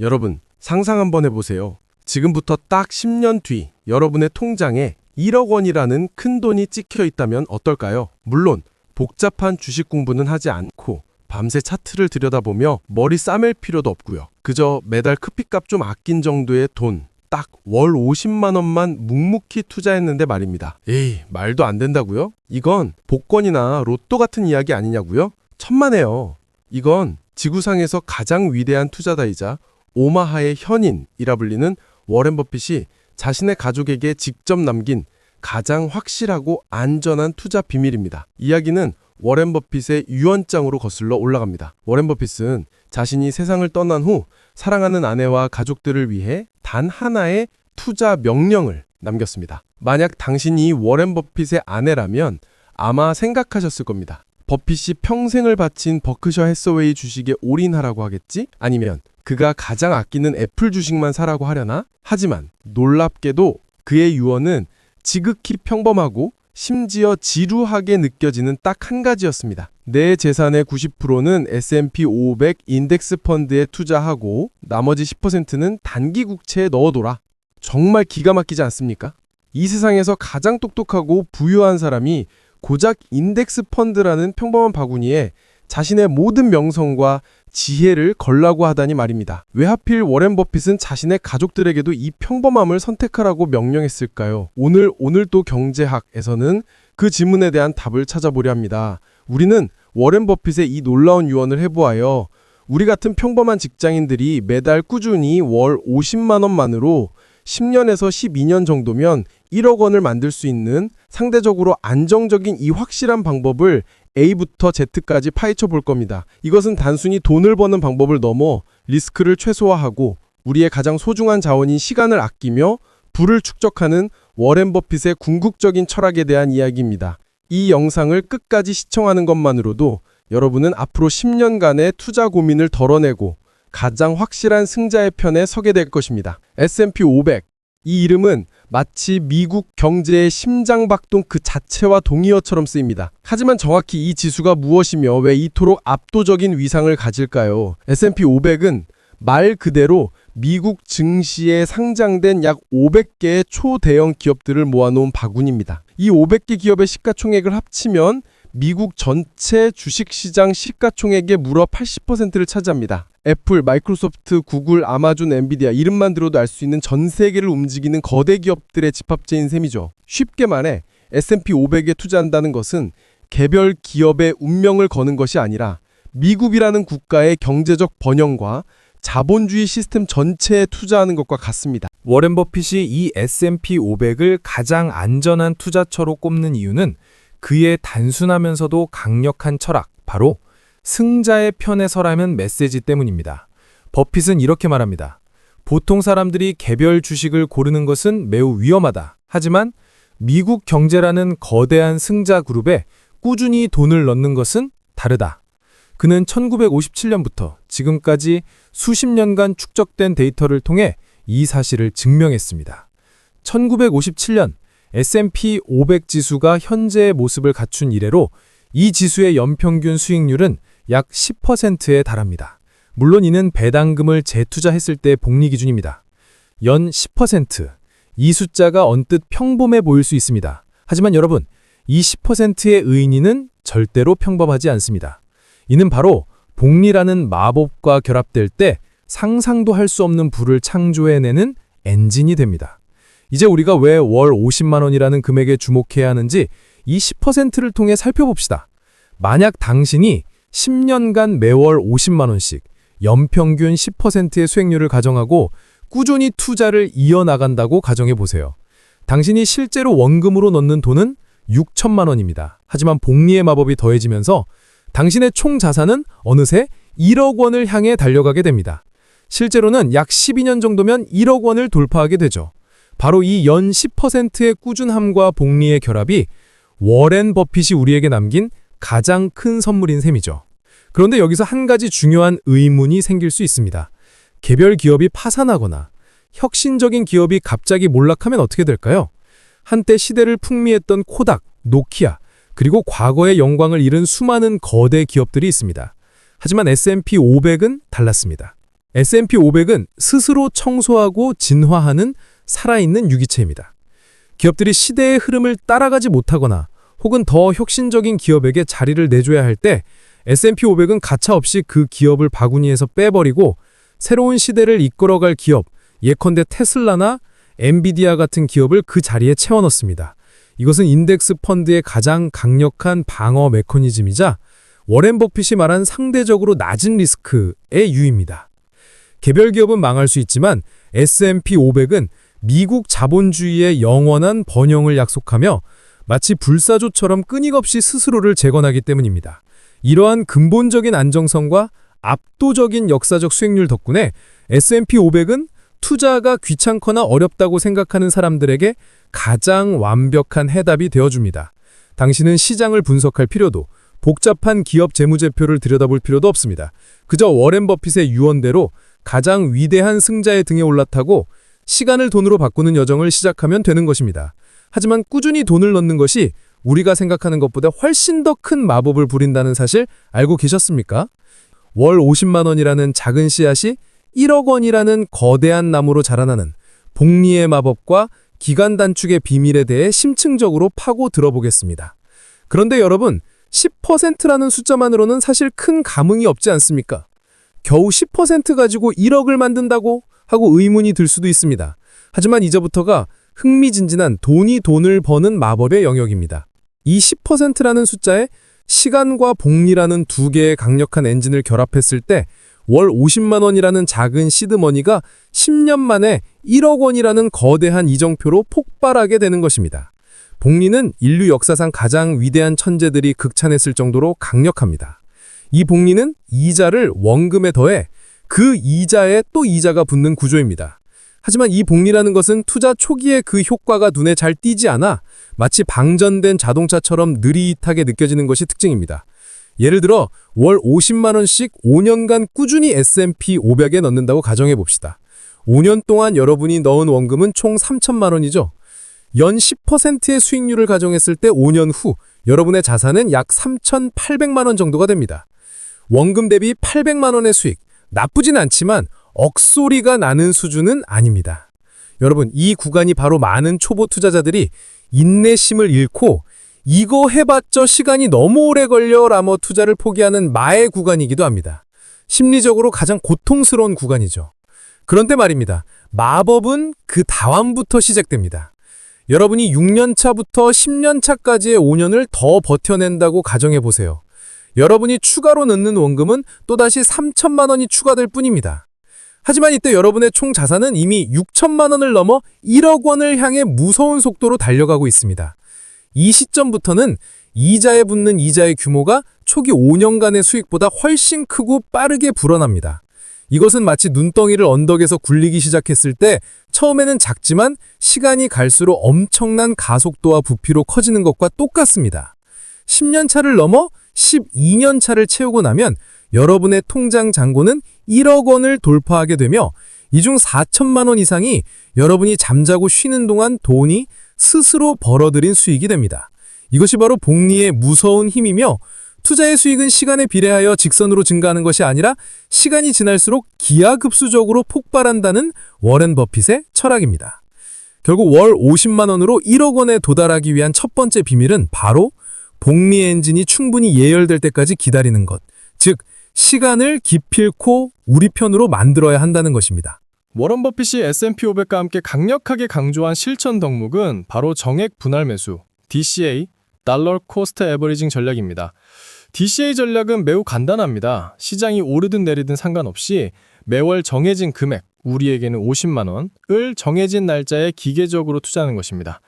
여러분, 상상 한번 해보세요. 지금부터 딱 10년 뒤 여러분의 통장에 1억 원이라는 큰 돈이 찍혀 있다면 어떨까요? 물론 복잡한 주식 공부는 하지 않고 밤새 차트를 들여다보며 머리 싸맬 필요도 없고요. 그저 매달 커피값 좀 아낀 정도의 돈, 딱 월 50만 원만 묵묵히 투자했는데 말입니다. 에이, 말도 안 된다고요? 이건 복권이나 로또 같은 이야기 아니냐고요? 천만에요. 이건 지구상에서 가장 위대한 투자다이자 오마하의 현인이라 불리는 워렌 버핏이 자신의 가족에게 직접 남긴 가장 확실하고 안전한 투자 비밀입니다. 이야기는 워렌 버핏의 유언장으로 거슬러 올라갑니다. 워렌 버핏은 자신이 세상을 떠난 후 사랑하는 아내와 가족들을 위해 단 하나의 투자 명령을 남겼습니다. 만약 당신이 워렌 버핏의 아내라면 아마 생각하셨을 겁니다. 버핏이 평생을 바친 버크셔 해서웨이 주식에 올인하라고 하겠지? 아니면 그가 가장 아끼는 애플 주식만 사라고 하려나? 하지만 놀랍게도 그의 유언은 지극히 평범하고 심지어 지루하게 느껴지는 딱 한 가지였습니다. 내 재산의 90%는 S&P 500 인덱스 펀드에 투자하고 나머지 10%는 단기 국채에 넣어둬라. 정말 기가 막히지 않습니까? 이 세상에서 가장 똑똑하고 부유한 사람이 고작 인덱스 펀드라는 평범한 바구니에 자신의 모든 명성과 지혜를 걸라고 하다니 말입니다. 왜 하필 워렌 버핏은 자신의 가족들에게도 이 평범함을 선택하라고 명령했을까요? 오늘 오늘도 경제학에서는 그 질문에 대한 답을 찾아보려 합니다. 우리는 워렌 버핏의 이 놀라운 유언을 해보아요. 우리 같은 평범한 직장인들이 매달 꾸준히 월 50만 원만으로 10년에서 12년 정도면 1억 원을 만들 수 있는 상대적으로 안정적인 이 확실한 방법을 A부터 Z까지 파헤쳐 볼 겁니다. 이것은 단순히 돈을 버는 방법을 넘어 리스크를 최소화하고 우리의 가장 소중한 자원인 시간을 아끼며 부를 축적하는 워렌 버핏의 궁극적인 철학에 대한 이야기입니다. 이 영상을 끝까지 시청하는 것만으로도 여러분은 앞으로 10년간의 투자 고민을 덜어내고 가장 확실한 승자의 편에 서게 될 것입니다. S&P 500. 이 이름은 마치 미국 경제의 심장박동 그 자체와 동의어처럼 쓰입니다. 하지만 정확히 이 지수가 무엇이며 왜 이토록 압도적인 위상을 가질까요? S&P 500은 말 그대로 미국 증시에 상장된 약 500개의 초대형 기업들을 모아놓은 바구니입니다. 이 500개 기업의 시가총액을 합치면 미국 전체 주식시장 시가총액의 무려 80%를 차지합니다. 애플, 마이크로소프트, 구글, 아마존, 엔비디아 이름만 들어도 알 수 있는 전 세계를 움직이는 거대 기업들의 집합체인 셈이죠. 쉽게 말해 S&P 500에 투자한다는 것은 개별 기업의 운명을 거는 것이 아니라 미국이라는 국가의 경제적 번영과 자본주의 시스템 전체에 투자하는 것과 같습니다. 워렌 버핏이 이 S&P 500을 가장 안전한 투자처로 꼽는 이유는 그의 단순하면서도 강력한 철학, 바로 승자의 편에 서라는 메시지 때문입니다. 버핏은 이렇게 말합니다. 보통 사람들이 개별 주식을 고르는 것은 매우 위험하다. 하지만 미국 경제라는 거대한 승자 그룹에 꾸준히 돈을 넣는 것은 다르다. 그는 1957년부터 지금까지 수십 년간 축적된 데이터를 통해 이 사실을 증명했습니다. 1957년 S&P 500 지수가 현재의 모습을 갖춘 이래로 이 지수의 연평균 수익률은 약 10%에 달합니다. 물론 이는 배당금을 재투자했을 때 복리 기준입니다. 연 10%. 이 숫자가 언뜻 평범해 보일 수 있습니다. 하지만 여러분, 이 10%의 의인이는 절대로 평범하지 않습니다. 이는 바로 복리라는 마법과 결합될 때 상상도 할 수 없는 부를 창조해내는 엔진이 됩니다. 이제 우리가 왜 월 50만 원이라는 금액에 주목해야 하는지 이 10%를 통해 살펴봅시다. 만약 당신이 10년간 매월 50만 원씩 연평균 10%의 수익률을 가정하고 꾸준히 투자를 이어나간다고 가정해 보세요. 당신이 실제로 원금으로 넣는 돈은 6천만 원입니다. 하지만 복리의 마법이 더해지면서 당신의 총 자산은 어느새 1억 원을 향해 달려가게 됩니다. 실제로는 약 12년 정도면 1억 원을 돌파하게 되죠. 바로 이 연 10%의 꾸준함과 복리의 결합이 워렌 버핏이 우리에게 남긴 가장 큰 선물인 셈이죠. 그런데 여기서 한 가지 중요한 의문이 생길 수 있습니다. 개별 기업이 파산하거나 혁신적인 기업이 갑자기 몰락하면 어떻게 될까요? 한때 시대를 풍미했던 코닥, 노키아, 그리고 과거의 영광을 잃은 수많은 거대 기업들이 있습니다. 하지만 S&P 500은 달랐습니다. S&P 500은 스스로 청소하고 진화하는 살아있는 유기체입니다. 기업들이 시대의 흐름을 따라가지 못하거나 혹은 더 혁신적인 기업에게 자리를 내줘야 할 때 S&P 500은 가차없이 그 기업을 바구니에서 빼버리고 새로운 시대를 이끌어갈 기업, 예컨대 테슬라나 엔비디아 같은 기업을 그 자리에 채워넣습니다. 이것은 인덱스 펀드의 가장 강력한 방어 메커니즘이자 워렌 버핏이 말한 상대적으로 낮은 리스크의 유입니다. 개별 기업은 망할 수 있지만 S&P 500은 미국 자본주의의 영원한 번영을 약속하며 마치 불사조처럼 끊임없이 스스로를 재건하기 때문입니다. 이러한 근본적인 안정성과 압도적인 역사적 수익률 덕분에 S&P 500은 투자가 귀찮거나 어렵다고 생각하는 사람들에게 가장 완벽한 해답이 되어줍니다. 당신은 시장을 분석할 필요도 복잡한 기업 재무제표를 들여다볼 필요도 없습니다. 그저 워렌 버핏의 유언대로 가장 위대한 승자의 등에 올라타고 시간을 돈으로 바꾸는 여정을 시작하면 되는 것입니다. 하지만 꾸준히 돈을 넣는 것이 우리가 생각하는 것보다 훨씬 더 큰 마법을 부린다는 사실 알고 계셨습니까? 월 50만 원이라는 작은 씨앗이 1억 원이라는 거대한 나무로 자라나는 복리의 마법과 기간 단축의 비밀에 대해 심층적으로 파고 들어보겠습니다. 그런데 여러분, 10%라는 숫자만으로는 사실 큰 감흥이 없지 않습니까? 겨우 10% 가지고 1억을 만든다고 하고 의문이 들 수도 있습니다. 하지만 이제부터가 흥미진진한 돈이 돈을 버는 마법의 영역입니다. 이 10%라는 숫자에 시간과 복리라는 두 개의 강력한 엔진을 결합했을 때 월 50만 원이라는 작은 시드머니가 10년 만에 1억 원이라는 거대한 이정표로 폭발하게 되는 것입니다. 복리는 인류 역사상 가장 위대한 천재들이 극찬했을 정도로 강력합니다. 이 복리는 이자를 원금에 더해 그 이자에 또 이자가 붙는 구조입니다. 하지만 이 복리라는 것은 투자 초기에 그 효과가 눈에 잘 띄지 않아 마치 방전된 자동차처럼 느릿하게 느껴지는 것이 특징입니다. 예를 들어 월 50만 원씩 5년간 꾸준히 S&P 500에 넣는다고 가정해 봅시다. 5년 동안 여러분이 넣은 원금은 총 3천만 원이죠. 연 10%의 수익률을 가정했을 때 5년 후 여러분의 자산은 약 3,800만 원 정도가 됩니다. 원금 대비 800만 원의 수익, 나쁘진 않지만 억소리가 나는 수준은 아닙니다. 여러분, 이 구간이 바로 많은 초보 투자자들이 인내심을 잃고 이거 해봤자 시간이 너무 오래 걸려 라며 투자를 포기하는 마의 구간이기도 합니다. 심리적으로 가장 고통스러운 구간이죠. 그런데 말입니다. 마법은 그 다음부터 시작됩니다. 여러분이 6년 차부터 10년 차까지의 5년을 더 버텨낸다고 가정해 보세요. 여러분이 추가로 넣는 원금은 또다시 3천만 원이 추가될 뿐입니다. 하지만 이때 여러분의 총 자산은 이미 6천만 원을 넘어 1억 원을 향해 무서운 속도로 달려가고 있습니다. 이 시점부터는 이자에 붙는 이자의 규모가 초기 5년간의 수익보다 훨씬 크고 빠르게 불어납니다. 이것은 마치 눈덩이를 언덕에서 굴리기 시작했을 때 처음에는 작지만 시간이 갈수록 엄청난 가속도와 부피로 커지는 것과 똑같습니다. 10년 차를 넘어 12년 차를 채우고 나면 여러분의 통장 잔고는 1억 원을 돌파하게 되며 이 중 4천만 원 이상이 여러분이 잠자고 쉬는 동안 돈이 스스로 벌어들인 수익이 됩니다. 이것이 바로 복리의 무서운 힘이며 투자의 수익은 시간에 비례하여 직선으로 증가하는 것이 아니라 시간이 지날수록 기하급수적으로 폭발한다는 워렌 버핏의 철학입니다. 결국 월 50만 원으로 1억 원에 도달하기 위한 첫 번째 비밀은 바로 복리 엔진이 충분히 예열될 때까지 기다리는 것, 즉 시간을 기필코 우리 편으로 만들어야 한다는 것입니다. 워런 버핏이 S&P 500과 함께 강력하게 강조한 실천 덕목은 바로 정액 분할 매수, DCA, 달러 코스트 에버리징 전략입니다. DCA 전략은 매우 간단합니다. 시장이 오르든 내리든 상관없이 매월 정해진 금액, 우리에게는 50만 원을 정해진 날짜에 기계적으로 투자하는 것입니다.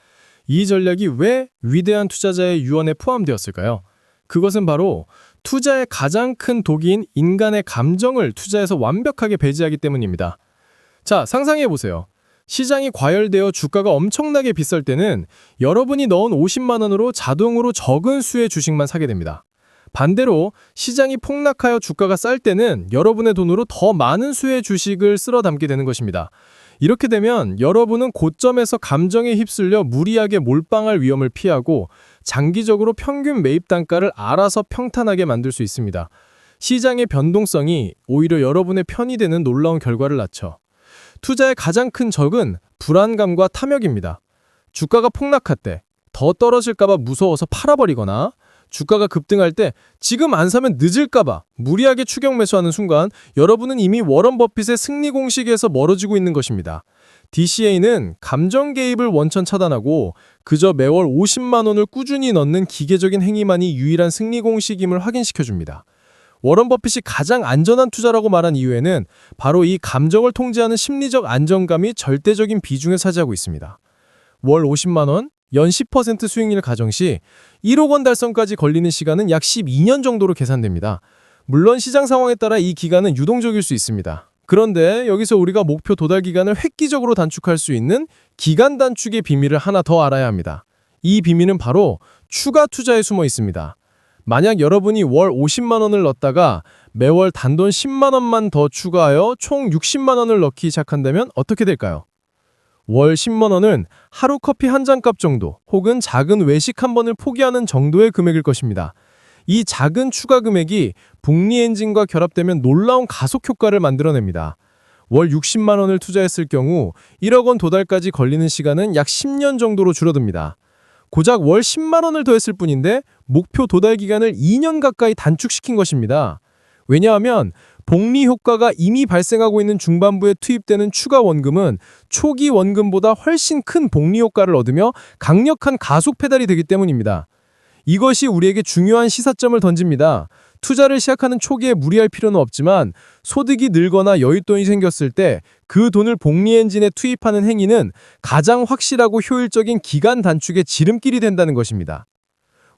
이 전략이 왜 위대한 투자자의 유언에 포함되었을까요? 그것은 바로 투자의 가장 큰 독인 인간의 감정을 투자에서 완벽하게 배제하기 때문입니다. 자, 상상해 보세요. 시장이 과열되어 주가가 엄청나게 비쌀 때는 여러분이 넣은 50만 원으로 자동으로 적은 수의 주식만 사게 됩니다. 반대로 시장이 폭락하여 주가가 쌀 때는 여러분의 돈으로 더 많은 수의 주식을 쓸어 담게 되는 것입니다. 이렇게 되면 여러분은 고점에서 감정에 휩쓸려 무리하게 몰빵할 위험을 피하고 장기적으로 평균 매입 단가를 알아서 평탄하게 만들 수 있습니다. 시장의 변동성이 오히려 여러분의 편이 되는 놀라운 결과를 낳죠. 투자의 가장 큰 적은 불안감과 탐욕입니다. 주가가 폭락할 때 더 떨어질까봐 무서워서 팔아버리거나 주가가 급등할 때 지금 안 사면 늦을까봐 무리하게 추격 매수하는 순간 여러분은 이미 워런 버핏의 승리 공식에서 멀어지고 있는 것입니다. DCA는 감정 개입을 원천 차단하고 그저 매월 50만 원을 꾸준히 넣는 기계적인 행위만이 유일한 승리 공식임을 확인시켜 줍니다. 워런 버핏이 가장 안전한 투자라고 말한 이유에는 바로 이 감정을 통제하는 심리적 안정감이 절대적인 비중을 차지하고 있습니다. 월 50만 원, 연 10% 수익률 가정 시 1억 원 달성까지 걸리는 시간은 약 12년 정도로 계산됩니다. 물론 시장 상황에 따라 이 기간은 유동적일 수 있습니다. 그런데 여기서 우리가 목표 도달 기간을 획기적으로 단축할 수 있는 기간 단축의 비밀을 하나 더 알아야 합니다. 이 비밀은 바로 추가 투자에 숨어 있습니다. 만약 여러분이 월 50만 원을 넣었다가 매월 단돈 10만 원만 더 추가하여 총 60만 원을 넣기 시작한다면 어떻게 될까요? 월 10만 원은 하루 커피 한 잔 값 정도 혹은 작은 외식 한 번을 포기하는 정도의 금액일 것입니다. 이 작은 추가 금액이 복리 엔진과 결합되면 놀라운 가속 효과를 만들어냅니다. 월 60만 원을 투자했을 경우 1억 원 도달까지 걸리는 시간은 약 10년 정도로 줄어듭니다. 고작 월 10만 원을 더했을 뿐인데 목표 도달 기간을 2년 가까이 단축시킨 것입니다. 왜냐하면 복리 효과가 이미 발생하고 있는 중반부에 투입되는 추가 원금은 초기 원금보다 훨씬 큰 복리 효과를 얻으며 강력한 가속 페달이 되기 때문입니다. 이것이 우리에게 중요한 시사점을 던집니다. 투자를 시작하는 초기에 무리할 필요는 없지만 소득이 늘거나 여윳돈이 생겼을 때 그 돈을 복리 엔진에 투입하는 행위는 가장 확실하고 효율적인 기간 단축의 지름길이 된다는 것입니다.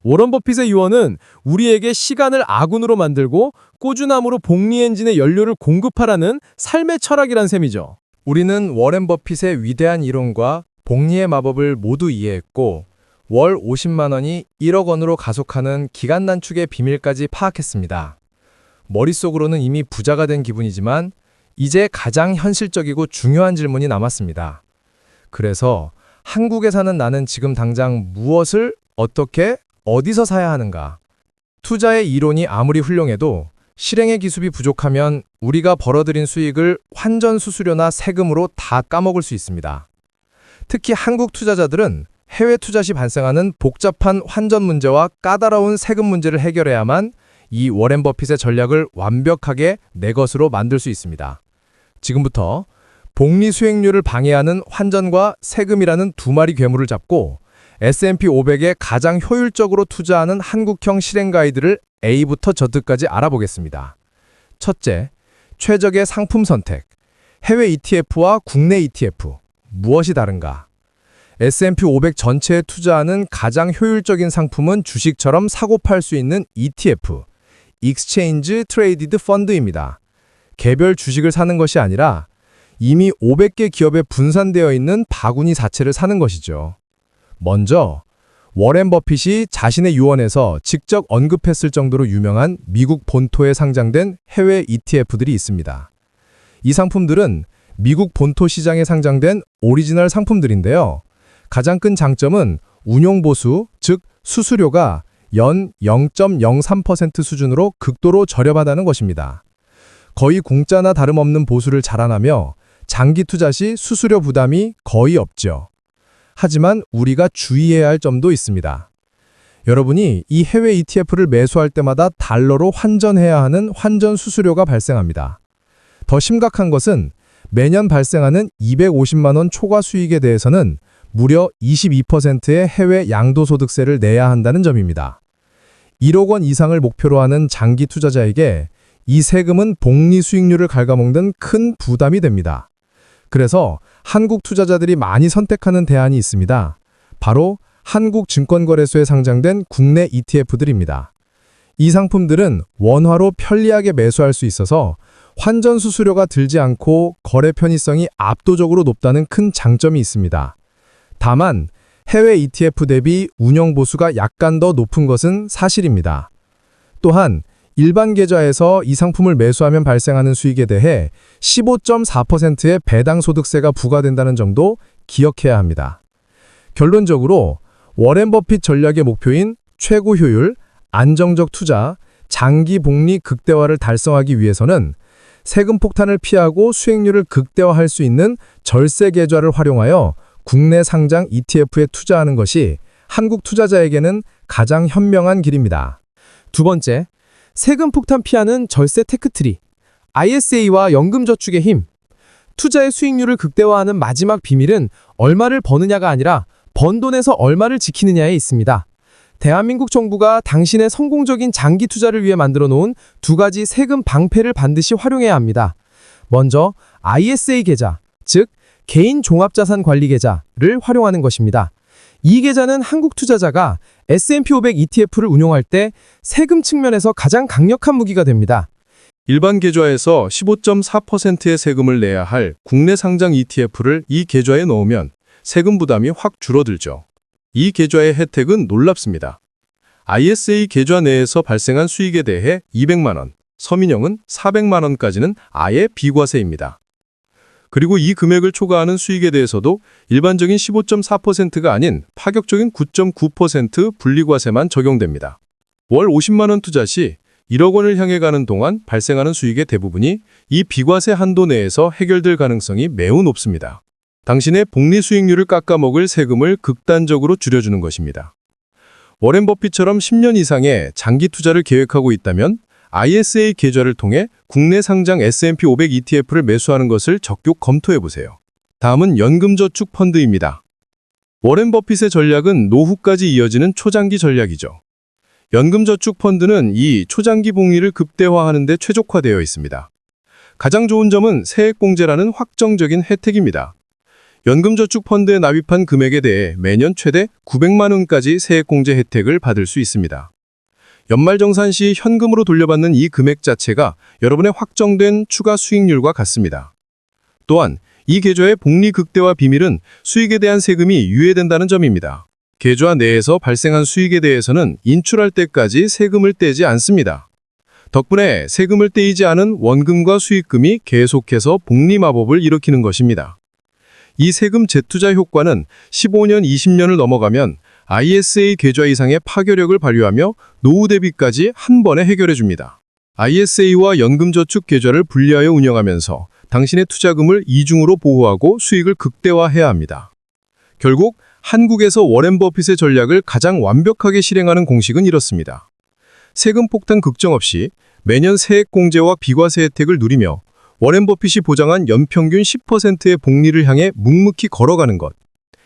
워런 버핏의 유언은 우리에게 시간을 아군으로 만들고 꾸준함으로 복리 엔진의 연료를 공급하라는 삶의 철학이란 셈이죠. 우리는 워렌 버핏의 위대한 이론과 복리의 마법을 모두 이해했고 월 50만 원이 1억 원으로 가속하는 기간 단축의 비밀까지 파악했습니다. 머릿속으로는 이미 부자가 된 기분이지만 이제 가장 현실적이고 중요한 질문이 남았습니다. 그래서 한국에 사는 나는 지금 당장 무엇을 어떻게 어디서 사야 하는가? 투자의 이론이 아무리 훌륭해도 실행의 기술이 부족하면 우리가 벌어들인 수익을 환전 수수료나 세금으로 다 까먹을 수 있습니다. 특히 한국 투자자들은 해외 투자 시 발생하는 복잡한 환전 문제와 까다로운 세금 문제를 해결해야만 이 워렌 버핏의 전략을 완벽하게 내 것으로 만들 수 있습니다. 지금부터 복리 수익률을 방해하는 환전과 세금이라는 두 마리 괴물을 잡고 S&P 500에 가장 효율적으로 투자하는 한국형 실행 가이드를 A부터 Z까지 알아보겠습니다. 첫째, 최적의 상품 선택. 해외 ETF와 국내 ETF. 무엇이 다른가? S&P 500 전체에 투자하는 가장 효율적인 상품은 주식처럼 사고 팔 수 있는 ETF, Exchange Traded Fund입니다. 개별 주식을 사는 것이 아니라 이미 500개 기업에 분산되어 있는 바구니 자체를 사는 것이죠. 먼저 워렌 버핏이 자신의 유언에서 직접 언급했을 정도로 유명한 미국 본토에 상장된 해외 ETF들이 있습니다. 이 상품들은 미국 본토 시장에 상장된 오리지널 상품들인데요. 가장 큰 장점은 운용 보수, 즉 수수료가 연 0.03% 수준으로 극도로 저렴하다는 것입니다. 거의 공짜나 다름없는 보수를 자랑하며 장기 투자 시 수수료 부담이 거의 없죠. 하지만 우리가 주의해야 할 점도 있습니다. 여러분이 이 해외 ETF를 매수할 때마다 달러로 환전해야 하는 환전 수수료가 발생합니다. 더 심각한 것은 매년 발생하는 250만 원 초과 수익에 대해서는 무려 22%의 해외 양도소득세를 내야 한다는 점입니다. 1억 원 이상을 목표로 하는 장기 투자자에게 이 세금은 복리 수익률을 갉아먹는 큰 부담이 됩니다. 그래서 한국 투자자들이 많이 선택하는 대안이 있습니다. 바로 한국증권거래소에 상장된 국내 ETF들입니다. 이 상품들은 원화로 편리하게 매수할 수 있어서 환전 수수료가 들지 않고 거래 편의성이 압도적으로 높다는 큰 장점이 있습니다. 다만 해외 ETF 대비 운영 보수가 약간 더 높은 것은 사실입니다. 또한 일반 계좌에서 이 상품을 매수하면 발생하는 수익에 대해 15.4%의 배당 소득세가 부과된다는 점도 기억해야 합니다. 결론적으로 워렌 버핏 전략의 목표인 최고 효율, 안정적 투자, 장기 복리 극대화를 달성하기 위해서는 세금 폭탄을 피하고 수익률을 극대화할 수 있는 절세 계좌를 활용하여 국내 상장 ETF에 투자하는 것이 한국 투자자에게는 가장 현명한 길입니다. 두 번째, 세금 폭탄 피하는 절세 테크트리. ISA와 연금저축의 힘. 투자의 수익률을 극대화하는 마지막 비밀은 얼마를 버느냐가 아니라 번 돈에서 얼마를 지키느냐에 있습니다. 대한민국 정부가 당신의 성공적인 장기 투자를 위해 만들어 놓은 두 가지 세금 방패를 반드시 활용해야 합니다. 먼저 ISA 계좌, 즉 개인 종합자산 관리 계좌를 활용하는 것입니다. 이 계좌는 한국 투자자가 S&P 500 ETF를 운용할 때 세금 측면에서 가장 강력한 무기가 됩니다. 일반 계좌에서 15.4%의 세금을 내야 할 국내 상장 ETF를 이 계좌에 넣으면 세금 부담이 확 줄어들죠. 이 계좌의 혜택은 놀랍습니다. ISA 계좌 내에서 발생한 수익에 대해 200만 원, 서민형은 400만 원까지는 아예 비과세입니다. 그리고 이 금액을 초과하는 수익에 대해서도 일반적인 15.4%가 아닌 파격적인 9.9% 분리과세만 적용됩니다. 월 50만 원 투자 시 1억 원을 향해 가는 동안 발생하는 수익의 대부분이 이 비과세 한도 내에서 해결될 가능성이 매우 높습니다. 당신의 복리 수익률을 깎아먹을 세금을 극단적으로 줄여주는 것입니다. 워렌 버핏처럼 10년 이상의 장기 투자를 계획하고 있다면 ISA 계좌를 통해 국내 상장 S&P 500 ETF를 매수하는 것을 적극 검토해 보세요. 다음은 연금저축 펀드입니다. 워렌 버핏의 전략은 노후까지 이어지는 초장기 전략이죠. 연금저축 펀드는 이 초장기 복리를 급대화하는 데 최적화되어 있습니다. 가장 좋은 점은 세액공제라는 확정적인 혜택입니다. 연금저축 펀드에 납입한 금액에 대해 매년 최대 900만 원까지 세액공제 혜택을 받을 수 있습니다. 연말정산 시 현금으로 돌려받는 이 금액 자체가 여러분의 확정된 추가 수익률과 같습니다. 또한 이 계좌의 복리 극대화 비밀은 수익에 대한 세금이 유예된다는 점입니다. 계좌 내에서 발생한 수익에 대해서는 인출할 때까지 세금을 떼지 않습니다. 덕분에 세금을 떼이지 않은 원금과 수익금이 계속해서 복리 마법을 일으키는 것입니다. 이 세금 재투자 효과는 15년, 20년을 넘어가면 ISA 계좌 이상의 파괴력을 발휘하며 노후 대비까지 한 번에 해결해 줍니다. ISA와 연금저축 계좌를 분리하여 운영하면서 당신의 투자금을 이중으로 보호하고 수익을 극대화해야 합니다. 결국 한국에서 워렌 버핏의 전략을 가장 완벽하게 실행하는 공식은 이렇습니다. 세금 폭탄 걱정 없이 매년 세액 공제와 비과세 혜택을 누리며 워렌 버핏이 보장한 연평균 10%의 복리를 향해 묵묵히 걸어가는 것.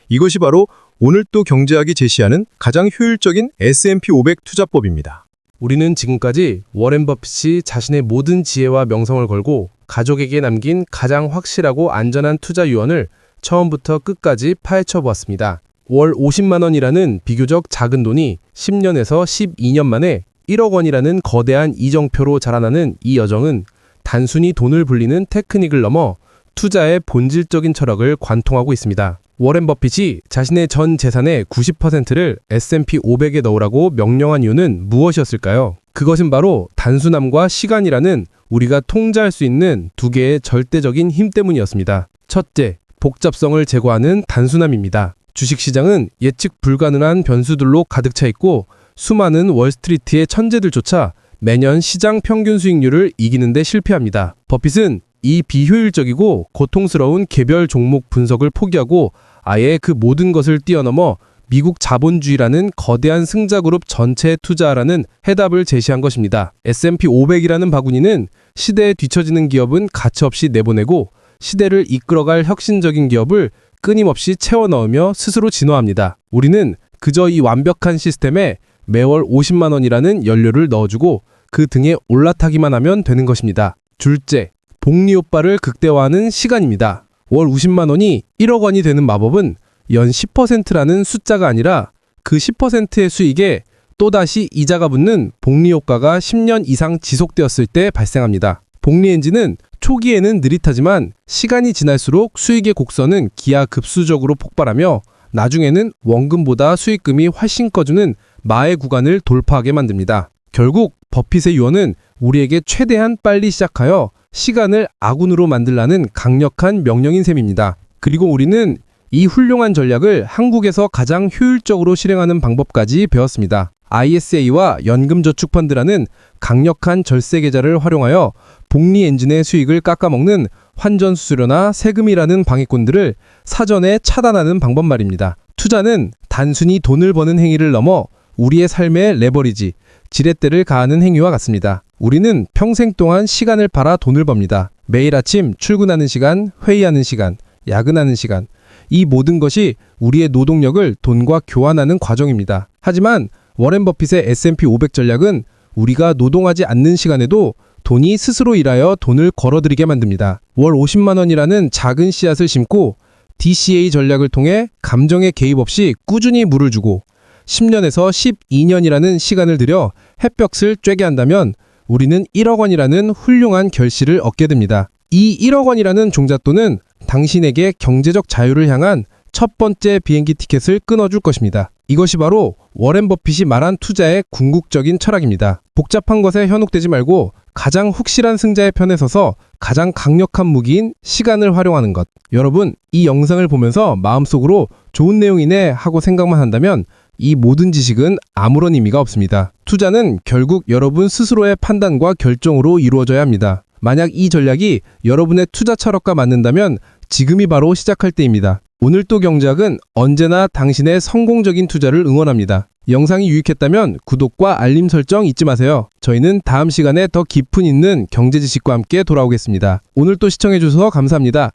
이것이 바로 오늘 또 경제학이 제시하는 가장 효율적인 S&P 500 투자법입니다. 우리는 지금까지 워렌 버핏이 자신의 모든 지혜와 명성을 걸고 가족에게 남긴 가장 확실하고 안전한 투자 유언을 처음부터 끝까지 파헤쳐 보았습니다. 월 50만 원이라는 비교적 작은 돈이 10년에서 12년 만에 1억 원이라는 거대한 이정표로 자라나는 이 여정은 단순히 돈을 불리는 테크닉을 넘어 투자의 본질적인 철학을 관통하고 있습니다. 워렌 버핏이 자신의 전 재산의 90%를 S&P 500에 넣으라고 명령한 이유는 무엇이었을까요? 그것은 바로 단순함과 시간이라는 우리가 통제할 수 있는 두 개의 절대적인 힘 때문이었습니다. 첫째, 복잡성을 제거하는 단순함입니다. 주식시장은 예측 불가능한 변수들로 가득 차 있고 수많은 월스트리트의 천재들조차 매년 시장 평균 수익률을 이기는데 실패합니다. 버핏은 이 비효율적이고 고통스러운 개별 종목 분석을 포기하고 아예 그 모든 것을 뛰어넘어 미국 자본주의라는 거대한 승자 그룹 전체에 투자하라는 해답을 제시한 것입니다. S&P 500이라는 바구니는 시대에 뒤처지는 기업은 가차없이 내보내고 시대를 이끌어갈 혁신적인 기업을 끊임없이 채워 넣으며 스스로 진화합니다. 우리는 그저 이 완벽한 시스템에 매월 50만 원이라는 연료를 넣어주고 그 등에 올라타기만 하면 되는 것입니다. 둘째, 복리 효과를 극대화하는 시간입니다. 월 50만 원이 1억 원이 되는 마법은 연 10%라는 숫자가 아니라 그 10%의 수익에 또다시 이자가 붙는 복리 효과가 10년 이상 지속되었을 때 발생합니다. 복리 엔진은 초기에는 느릿하지만 시간이 지날수록 수익의 곡선은 기하급수적으로 폭발하며 나중에는 원금보다 수익금이 훨씬 커주는 마의 구간을 돌파하게 만듭니다. 결국 버핏의 유언은 우리에게 최대한 빨리 시작하여 시간을 아군으로 만들라는 강력한 명령인 셈입니다. 그리고 우리는 이 훌륭한 전략을 한국에서 가장 효율적으로 실행하는 방법까지 배웠습니다. ISA와 연금저축펀드라는 강력한 절세 계좌를 활용하여 복리 엔진의 수익을 깎아먹는 환전 수수료나 세금이라는 방해꾼들을 사전에 차단하는 방법 말입니다. 투자는 단순히 돈을 버는 행위를 넘어 우리의 삶의 레버리지, 지렛대를 가하는 행위와 같습니다. 우리는 평생 동안 시간을 팔아 돈을 법니다. 매일 아침 출근하는 시간, 회의하는 시간, 야근하는 시간, 이 모든 것이 우리의 노동력을 돈과 교환하는 과정입니다. 하지만 워렌 버핏의 S&P 500 전략은 우리가 노동하지 않는 시간에도 돈이 스스로 일하여 돈을 걸어들이게 만듭니다. 월 50만 원이라는 작은 씨앗을 심고 DCA 전략을 통해 감정의 개입 없이 꾸준히 물을 주고 10년에서 12년이라는 시간을 들여 햇볕을 쬐게 한다면 우리는 1억 원이라는 훌륭한 결실을 얻게 됩니다. 이 1억 원이라는 종잣돈은 당신에게 경제적 자유를 향한 첫 번째 비행기 티켓을 끊어줄 것입니다. 이것이 바로 워렌 버핏이 말한 투자의 궁극적인 철학입니다. 복잡한 것에 현혹되지 말고 가장 확실한 승자의 편에 서서 가장 강력한 무기인 시간을 활용하는 것. 여러분, 이 영상을 보면서 마음속으로 좋은 내용이네 하고 생각만 한다면 이 모든 지식은 아무런 의미가 없습니다. 투자는 결국 여러분 스스로의 판단과 결정으로 이루어져야 합니다. 만약 이 전략이 여러분의 투자 철학과 맞는다면 지금이 바로 시작할 때입니다. 오늘 또 경제학은 언제나 당신의 성공적인 투자를 응원합니다. 영상이 유익했다면 구독과 알림 설정 잊지 마세요. 저희는 다음 시간에 더 깊은 있는 경제 지식과 함께 돌아오겠습니다. 오늘 또 시청해주셔서 감사합니다.